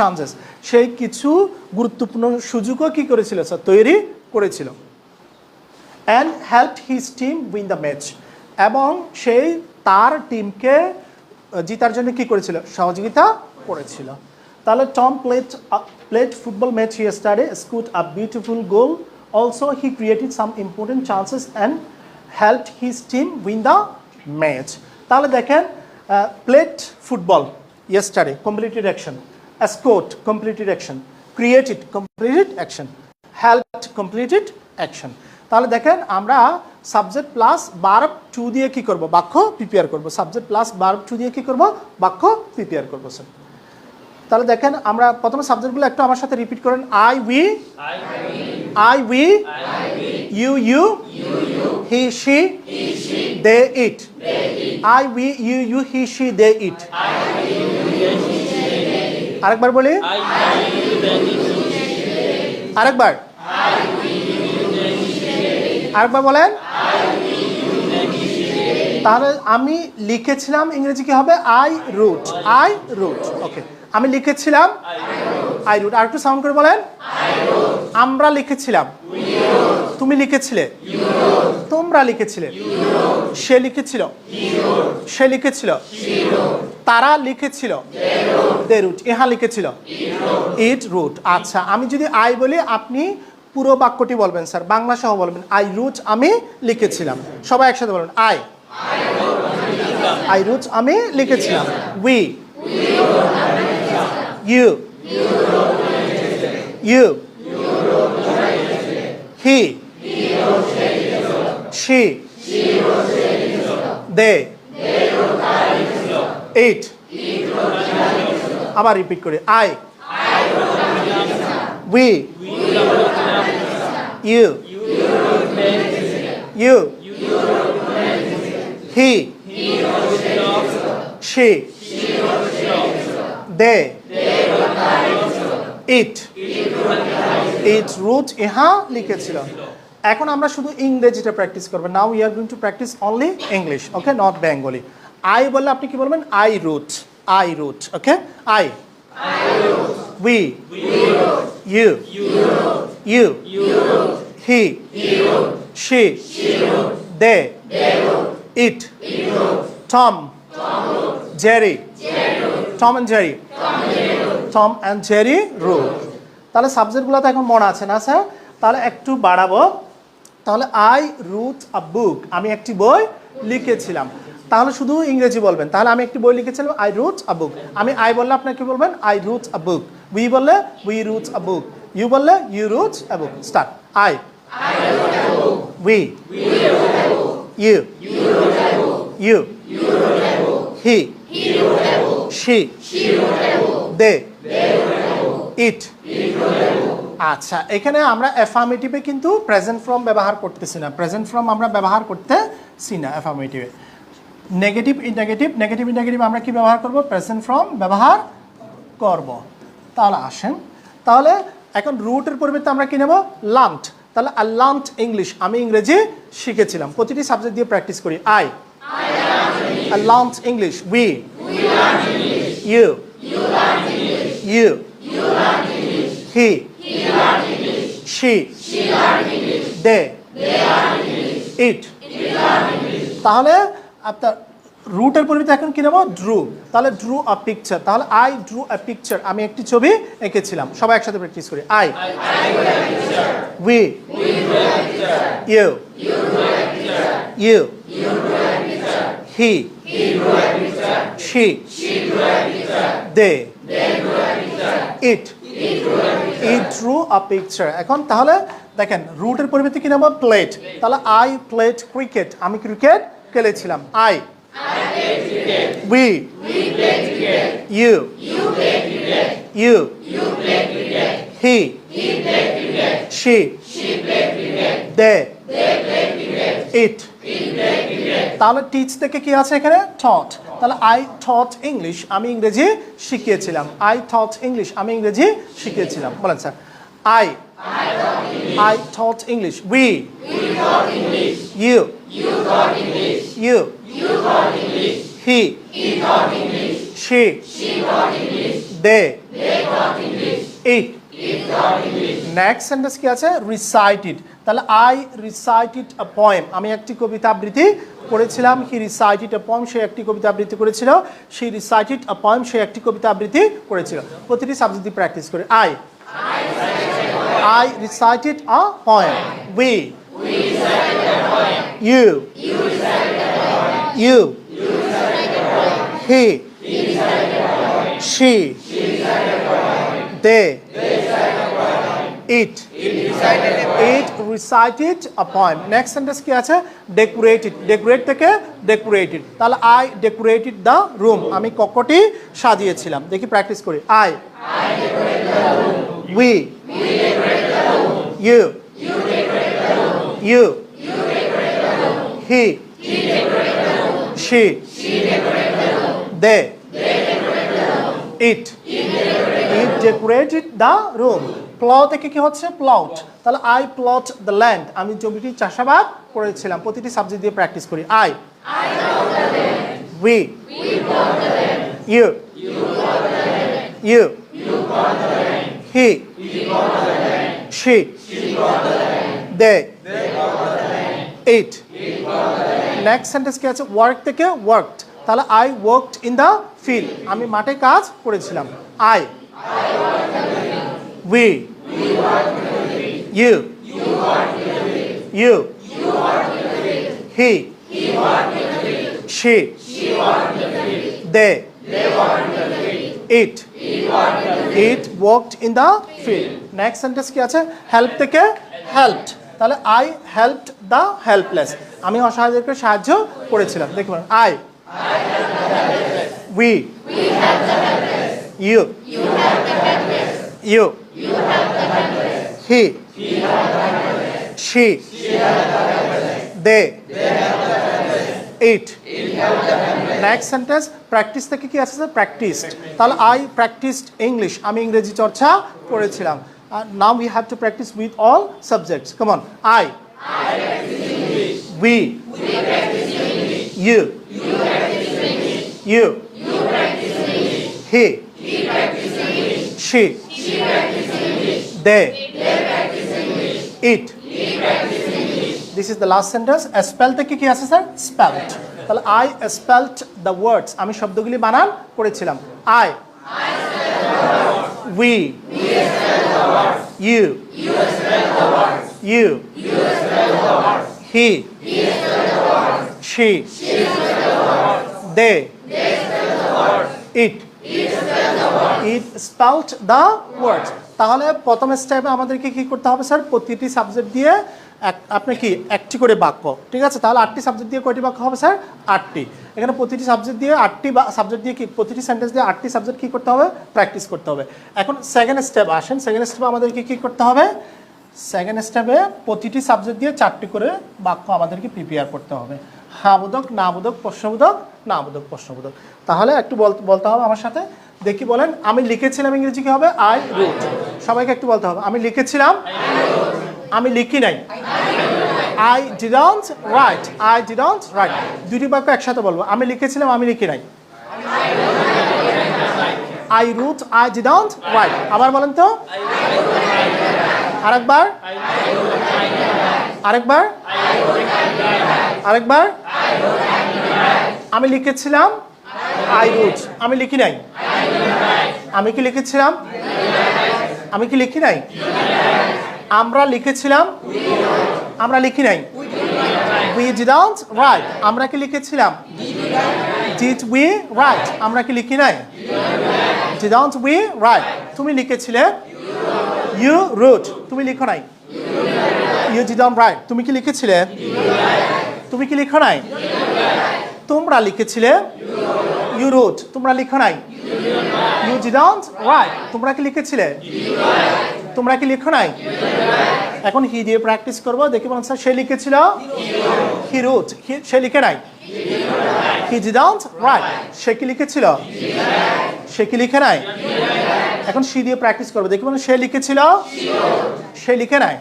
Chances সেই কিছু গুরুত্বপূর্ণ সুযোগও কি করেছিল? স্যার, তৈরি করেছিল। And help his team win the match এবং সেই তার টিমকে জিতার জন্য কি করেছিল? সহযোগিতা করেছিল। তাহলে Tom played played football match yesterday scored a beautiful goal also he created some important chances and help his team win the match তাহলে দেখেন played football yesterday completed action scored completed action created completed action helped completed action তাহলে দেখেন, আমরা subject plus verb two দিয়ে কি করব? বাক্য prepare করব। সাবজেক্ট প্লাস বার্ব টু দিয়ে কি করব? বাক্য প্রিপেয়ার করব স্যার তাহলে দেখেন, আমরা প্রথমে সাবজেক্টগুলো একটু আমার সাথে রিপিট করেন। I we I we you you he she they it I we you you he she they it আরেকবার বলি? আরেকবার। আরেকবার বলেন। তাহলে আমি লিখেছিলাম ইংরেজি কি হবে? I wrote I wrote okay আমি লিখেছিলাম আই রুট আর একটু সাউন্ড করে বলেন। আমরা লিখেছিলাম। তুমি লিখেছিলে। তোমরা লিখেছিলে? সে লিখেছিল। সে লিখেছিল। তারা লিখেছিল। রুট। ইহা লিখেছিল। It wrote. আচ্ছা আমি যদি আই বলি, আপনি পুরো বাক্যটি বলবেন, স্যার। বাংলা সহ বলবেন। আই রুট, আমি লিখেছিলাম। সবাই একসাথে বলবেন আই। আই রুট, আমি লিখেছিলাম। We. You. You. He. She they it আবার রিপিট করি। I. We. You. You. He. she they it it wrote ইহা লিখেছিল এখন আমরা শুধু ইংরেজিটা প্র্যাকটিস করব। Now you are going to practice only English okay not Bengali I বললে আপনি কি বলবেন? I wrote I wrote okay I we you you he she they it Tom Jerry Tom and Jerry Tom and Jerry রু তাহলে সাবজেক্টগুলো তো এখন মনে আছে না স্যার তাহলে একটু বাড়াবো। তাহলে আই রুট আ বুক আমি একটি বই লিখেছিলাম তাহলে শুধু ইংরেজি বলবেন তাহলে আমি একটি বই লিখেছিলাম আই রুট আ বুক আমি আই বললে আপনাকে কি বলবেন I wrote a book we বললে we wrote a book you বললে you wrote a book start I we you you he she they it আচ্ছা এখানে আমরা অ্যাফার্মেটিভে কিন্তু প্রেজেন্ট ফর্ম ব্যবহার করতেছি না। প্রেজেন্ট ফর্ম আমরা ব্যবহার করতেছি না অ্যাফার্মেটিভে নেগেটিভ ইননেগেটিভ নেগেটিভ ইননেগেটিভ আমরা কি ব্যবহার করব? প্রেজেন্ট ফর্ম ব্যবহার করব। তাহলে আসেন। তাহলে এখন রুটের পরিবর্তে আমরা কি নেব? লান্ট তাহলে আ লান্ট ইংলিশ আমি ইংরেজি শিখেছিলাম। প্রতিটি সাবজেক্ট দিয়ে প্র্যাকটিস করি। I learnt English we you you he she. They. It. তাহলে আপনার রুটের পরিবর্তে এখন কি নেব? ড্রু তাহলে ড্রু আ পিকচার তাহলে আই ড্রু আ পিকচার আমি একটি ছবি এঁকেছিলাম। সবাই একসাথে প্র্যাকটিস করি। I we you you he she they it it draw a picture এখন তাহলে দেখেন রুটের পরিবর্তে কি নাম প্লেট তাহলে আই প্লেট ক্রিকেট আমি ক্রিকেট খেলেছিলাম। I we you you he she they it তাহলে টিচ থেকে কি আছে এখানে? থট তাহলে আই থট ইংলিশ আমি ইংরেজি শিখিয়েছিলাম। আই থট ইংলিশ আমি ইংরেজি শিখিয়েছিলাম। বলেন sir. I I thought English we you you he she they next sentence কি আছে? রিসাইটেড তাহলে আই রিসাইটেড আ পয়েম আমি একটি কবিতা আবৃত্তি করেছিলাম। হি রিসাইটেড আ পয়েম সে একটি কবিতা আবৃত্তি করেছিল। সে রিসাইটেড আ পয়েম সে একটি কবিতা আবৃত্তি করেছিল। প্রতিটি সাবজেক্ট প্র্যাকটিস করে। I I recited a poem we you you he she they it it recited a poem next sentence কি আছে decorated decorate থেকে decorated তাহলে i decorated the room আমি কক্ষটি সাজিয়েছিলাম দেখি প্র্যাকটিস করি i I decorated the room. we We decorated the room. you you decorated the room. You. he she She decorated the room. they They decorated the room. it it decorated, it decorated the room প্লাউ থেকে কি হচ্ছে? Ploughed তাহলে I ploughed the land আমি জমিটি চাষাবাদ করেছিলাম। প্রতিটি সাবজেক্ট দিয়ে প্র্যাকটিস করি। I we you you he she they it next sentence কি আছে? ওয়ার্ক থেকে ওয়ার্কড তাহলে I worked in the field আমি মাঠে কাজ করেছিলাম। I we you you he she they it it worked in the field next sentence কি আছে? হেল্প থেকে হেল্পড তাহলে আই হেল্পড দ্য হেল্পলেস আমি অসহায়দেরকে সাহায্য করেছিলাম। দেখুন I we you you he. She. They. It. Next sentence practice থেকে কি আছে প্র্যাকটিসড তাহলে আই প্র্যাকটিসড ইংলিশ আমি ইংরেজি চর্চা করেছিলাম। Now we have to practice with all subjects common I we you you he she they it this is the last sentence spell থেকে কি আছে স্যার স্পেলড তাহলে আই স্পেলড দ্য ওয়ার্ডস আমি শব্দগুলি বানান করেছিলাম। I we you you he she they it it spelled the words তাহলে প্রথম স্টেপে আমাদেরকে কি করতে হবে স্যার প্রতিটি সাবজেক্ট দিয়ে এক- আপনি কি একটি করে বাক্য, ঠিক আছে? তাহলে আটটি সাবজেক্ট দিয়ে কয়টি বাক্য হবে স্যার আটটি। এখানে প্রতিটি সাবজেক্ট দিয়ে আটটি সাবজেক্ট দিয়ে কি, প্রতিটি সেন্টেন্স দিয়ে আটটি সাবজেক্ট কী করতে হবে? প্র্যাকটিস করতে হবে। এখন সেকেন্ড স্টেপ আসেন। সেকেন্ড স্টেপে আমাদেরকে কী করতে হবে? সেকেন্ড স্টেপে প্রতিটি সাবজেক্ট দিয়ে চারটি করে বাক্য আমাদেরকে প্রিপেয়ার করতে হবে। হাবোধক নাবোধক প্রশ্নবোধক নাবোধক প্রশ্নবোধক তাহলে একটু বল- বলতে হবে আমার সাথে। দেখি বলেন? আমি লিখেছিলাম ইংরেজি কি হবে? আই রুট সবাইকে একটু বলতে হবে। আমি লিখেছিলাম? আমি লিখি নাই। I didn't write I didn't write দুটি বাক্য একসাথে বলব। আমি লিখেছিলাম, আমি লিখি নাই। I wrote I didn't write আবার বলেন তো। আরেকবার। আরেকবার। আরেকবার। আমি লিখেছিলাম আই রুট আমি লিখি নাই। আমি কি লিখেছিলাম? আমি কি লিখি নাই? আমরা লিখেছিলাম? আমরা লিখি নাই? উই রাইট আমরা কি লিখেছিলাম? ডিড উই রাইট আমরা কি লিখি নাই? ডিডন্ট উই রাইট তুমি লিখেছিলে? ইউ রুট তুমি লিখো নাই? ইউ ডিডন্ট রাইট তুমি কি লিখেছিলে? তুমি কি লিখো নাই? তোমরা লিখেছিলে? ইউ রুট তোমরা লিখো নাই? ইউ ডিডন্ট রাইট তোমরা কি লিখেছিলে? তোমরা কি লিখো নাই? এখন হি দিয়ে প্র্যাকটিস করব, দেখি বলুন স্যার সে লিখেছিল? হি রুট সে লিখে নাই? হি ডিডন্ট রাইট সে কি লিখেছিল? সে কি লিখে নাই? এখন সি দিয়ে প্র্যাকটিস করব, দেখি বলুন সে লিখেছিল? সে লিখে নাই?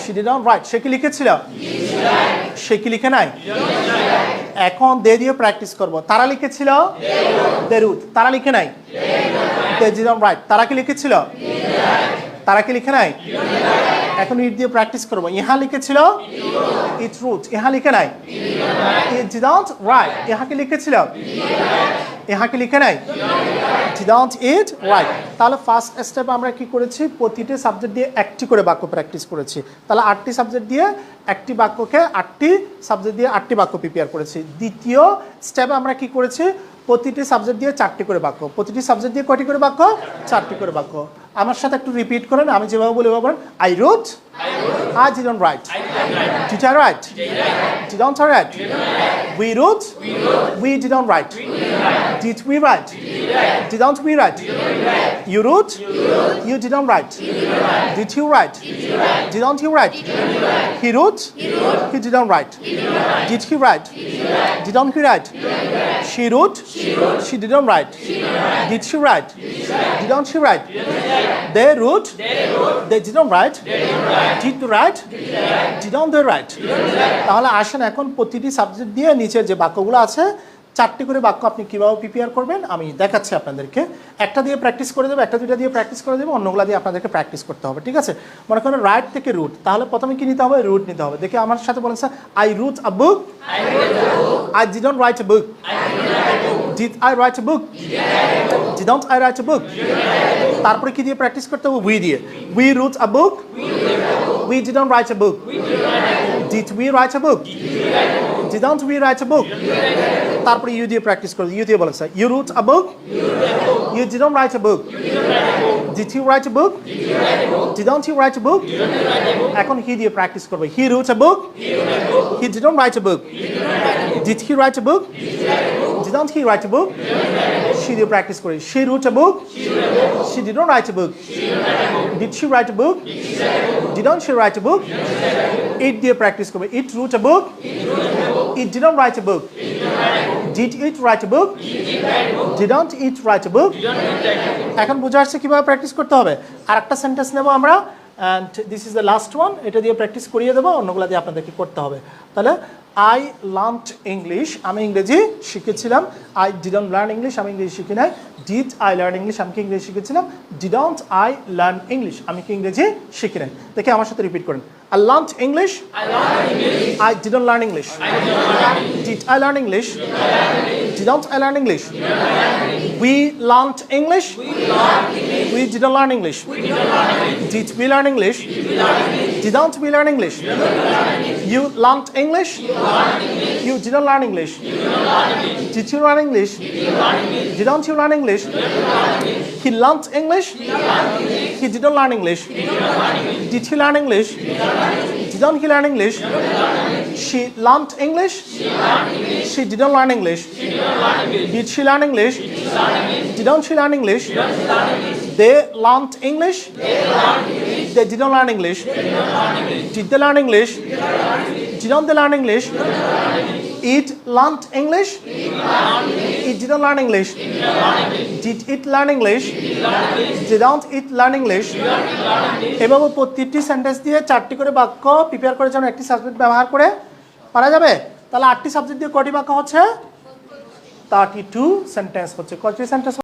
সি ডিডন্ট রাইট সে কি লিখেছিল? সে কি লিখে নাই এখন দে দিয়ে প্র্যাকটিস করব। তারা লিখেছিল? দেরুদ। তারা লিখে নাই? রাইট তারা কি লিখেছিল? তারা কি লিখে নাই? এখন ইট দিয়ে প্র্যাকটিস করব। ইহা লিখেছিল? ইট রুট ইহা লিখে নাই? ইট রাইট ইহাকে লিখেছিল? ইহা কি লিখে নাই? ডিডন্ট ইট রাইট তাহলে ফার্স্ট স্টেপ আমরা কি করেছি? প্রতিটি সাবজেক্ট দিয়ে একটি করে বাক্য প্র্যাকটিস করেছি। তাহলে আটটি সাবজেক্ট দিয়ে একটি বাক্যকে আটটি সাবজেক্ট দিয়ে আটটি বাক্য প্রিপেয়ার করেছি। দ্বিতীয় স্টেপে আমরা কি করেছি? প্রতিটি সাবজেক্ট দিয়ে চারটি করে বাক্য। প্রতিটি সাবজেক্ট দিয়ে কয়টি করে বাক্য? চারটি করে বাক্য। আমার সাথে একটু রিপিট করেন, আমি যেভাবে বলি বলেন I wrote I didn't write did I write didn't I write we wrote we didn't write did we write didn't we write you wrote you didn't write did you write didn't you write he wrote he didn't write did he write didn't he write She wrote. She didn't write. Did she write? Didn't she write? They wrote. They didn't write. Did write? Didn't they write? তাহলে আসেন এখন প্রতিটি subject দিয়ে নিচের যে বাক্যগুলো আছে চারটি করে বাক্য আপনি কীভাবে প্রিপেয়ার করবেন আমি দেখাচ্ছি আপনাদেরকে। একটা দিয়ে প্র্যাকটিস করে দেবো একটা দুটা দিয়ে প্র্যাকটিস করে দেবো অন্যগুলো দিয়ে আপনাদেরকে প্র্যাকটিস করতে হবে ঠিক আছে? মনে করেন রাইট থেকে রুট তাহলে প্রথমে কি নিতে হবে? রুট নিতে হবে। দেখে আমার সাথে বলেন sir I wrote a book I didn't write a book did I write a book didn't I write a book? তারপরে কি দিয়ে প্র্যাকটিস করতে হবে? উই দিয়ে। We wrote a book we didn't write a book did we write a book didn't we write a book তারপরে you দিয়ে practice করবে you দিয়ে বলেন sir you wrote a book you didn't write a book did you write a book didn't you write a book এখন he দিয়ে practice করবে he wrote a book he didn't write a book did he write a book Didn't he write a book? She did practice করে She wrote a book? She didn't write a book. Did she write a book? Didn't she write a book? It দিয়ে practice করবে It wrote a book? It didn't write a book. Did it write a book? Didn't it write a book? এখন বোঝা আসছে কীভাবে practice করতে হবে আর একটা sentence নেব আমরা and this is the last one এটা দিয়ে প্র্যাকটিস করিয়ে দেবো, অন্যগুলো দিয়ে আপনাদেরকে করতে হবে তাহলে আই লার্নড ইংলিশ আমি ইংরেজি শিখেছিলাম। আই ডিডন্ট লার্ন ইংলিশ আমি ইংরেজি শিখি নাই। ডিড আই লার্ন ইংলিশ আমি কি ইংরেজি শিখেছিলাম? ডিডন্ট আই লার্ন ইংলিশ আমি কি ইংরেজি শিখি নাই? দেখে আমার সাথে রিপিট করেন। I learned English I didn't learn English did I learn English didn't I learn English We learned English. We didn't learn English Did we learn English? Didn't we learn English? You learned English. You didn't learn English. Did you learn English? Didn't you learn English? He learned English. He didn't learn English. Did he learn English? Didn't he learn English? She learned English. She didn't learn English. Did she learn English? Didn't she learn English? They learned English. They didn't learn English. Did they learn English? Didn't they learn English? It learned English. It didn't learn English. Did it learn English? Didn't it learn English? এভাবে প্রত্যেকটি sentence দিয়ে চারটি করে বাক্য prepare করে যেন একটি subject ব্যবহার করে পারা যাবে তাহলে আটটি সাবজেক্ট দিয়ে কটি বাক্য হচ্ছে থার্টি টু সেন্টেন্স হচ্ছে কটি সেন্টেন্স